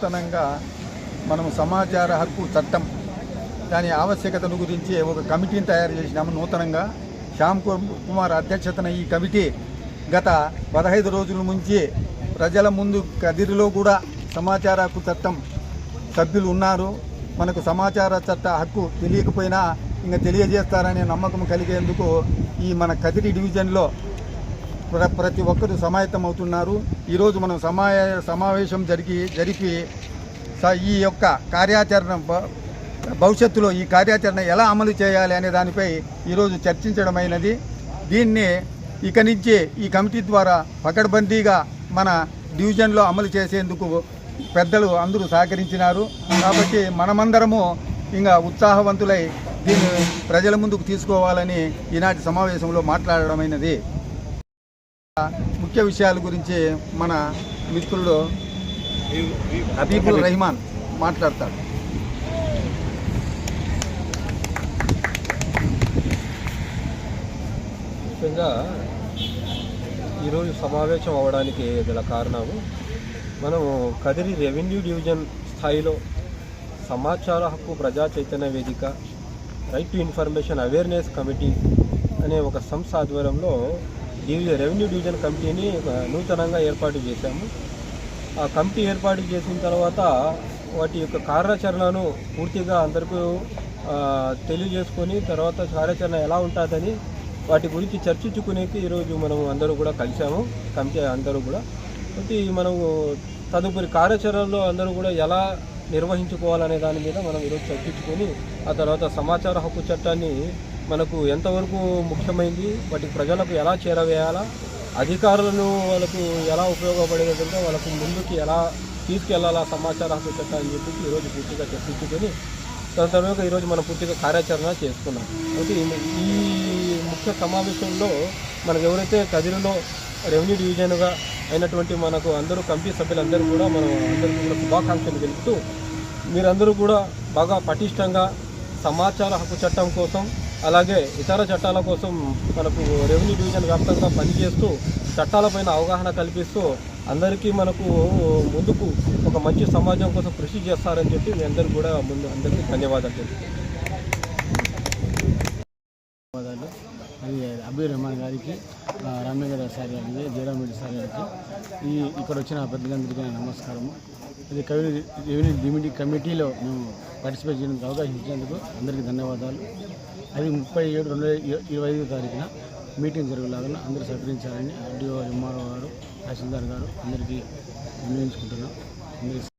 నూతనంగా మనం సమాచార హక్కు చట్టం దాని ఆవశ్యకతను గురించి ఒక కమిటీని తయారు చేసినాము నూతనంగా. శ్యామ్ కుమార్ అధ్యక్షతన ఈ కమిటీ గత పదహైదు రోజుల నుంచి ప్రజల ముందు కదిరిలో కూడా సమాచార హక్కు చట్టం సభ్యులు ఉన్నారు. మనకు సమాచార చట్ట హక్కు తెలియకపోయినా ఇంకా తెలియజేస్తారనే నమ్మకం కలిగేందుకు ఈ మన కదిరి డివిజన్లో ప్రతి ఒక్కరు సమాయత్తం అవుతున్నారు. ఈరోజు మనం సమాయ సమావేశం జరిగి జరిపి స- ఈ యొక్క కార్యాచరణ భవిష్యత్తులో ఈ కార్యాచరణ ఎలా అమలు చేయాలి అనే దానిపై ఈరోజు చర్చించడమైనది. దీన్ని ఇక నుంచి ఈ కమిటీ ద్వారా పకడ్బందీగా మన డివిజన్లో అమలు చేసేందుకు పెద్దలు అందరూ సహకరించినారు. కాబట్టి మనమందరము ఇంకా ఉత్సాహవంతులై దీన్ని ప్రజల ముందుకు తీసుకోవాలని ఈనాటి సమావేశంలో మాట్లాడడమైనది. ముఖ్య విషయాల గురించి మన మిత్రుడు హబీబుల్ రెహమాన్ మాట్లాడతాడు. ముఖ్యంగా ఈరోజు సమావేశం అవడానికి గల కారణము మనము కదిరి రెవెన్యూ డివిజన్ స్థాయిలో సమాచార హక్కు ప్రజా చైతన్య వేదిక right to information awareness committee అనే ఒక సంస్థ ఆధ్వర్యంలో డివిజన్ రెవెన్యూ డివిజన్ కమిటీని ఒక నూతనంగా ఏర్పాటు చేశాము. ఆ కమిటీ ఏర్పాటు చేసిన తర్వాత వాటి యొక్క కార్యాచరణను పూర్తిగా అందరికీ తెలియజేసుకొని తర్వాత కార్యాచరణ ఎలా ఉంటుందని వాటి గురించి చర్చించుకునేకి ఈరోజు మనం అందరూ కూడా కలిసాము కమిటీ అందరూ కూడా. కాబట్టి మనము తదుపరి కార్యాచరణలో అందరూ కూడా ఎలా నిర్వహించుకోవాలనే దాని మీద మనం ఈరోజు చర్చించుకొని ఆ తర్వాత సమాచార హక్కు చట్టాన్ని మనకు ఎంతవరకు ముఖ్యమైంది వాటికి ప్రజలకు ఎలా చేరవేయాలా అధికారులను వాళ్ళకు ఎలా ఉపయోగపడే విధంగా వాళ్ళకు ముందుకు ఎలా తీసుకెళ్ళాలా సమాచార హక్కు చట్టం అని చెప్పేసి ఈరోజు పూర్తిగా చర్చించుకొని దాని తర్వాత ఈరోజు మనం పూర్తిగా కార్యాచరణ చేసుకున్నాం. అయితే ఈ- ఈ ముఖ్య సమావేశంలో మనకు ఎవరైతే కదిరిలో రెవెన్యూ డివిజన్గా అయినటువంటి మనకు అందరూ కమిటీ సభ్యులందరూ కూడా మనం అందరికీ కూడా శుభాకాంక్షలు తెలుపుతూ మీరందరూ కూడా బాగా పటిష్టంగా సమాచార హక్కు చట్టం కోసం అలాగే ఇతర చట్టాల కోసం మనకు రెవెన్యూ డివిజన్ వ్యాప్తంగా పనిచేస్తూ చట్టాలపైన అవగాహన కల్పిస్తూ అందరికీ మనకు ముందుకు ఒక మంచి సమాజం కోసం కృషి చేస్తారని చెప్పి మీ అందరికీ కూడా ముందు అందరికీ ధన్యవాదాలు ధన్యవాదాలు. అది అబీర్ రెహమాన్ గారికి రమ్య గారి సార్ గారికి జయరామ్ రెడ్డి సార్ గారికి ఈ ఇక్కడ వచ్చిన పెద్దలందరికీ నమస్కారము. ఇది కవి రెవెన్యూ డిమిటీ కమిటీలో మేము పార్టిసిపేట్ చేయడానికి అవకాశం ఇచ్చినందుకు అందరికీ ధన్యవాదాలు. అది ముప్పై ఏడు రెండు వేల ఇరవై ఐదు తారీఖున మీటింగ్ జరగలాగా అందరూ సహకరించాలని ఆర్డీఓ ఎంఆర్ఓ గారు తహసీల్దార్ గారు అందరికీ వినియోగించుకుంటున్నాం.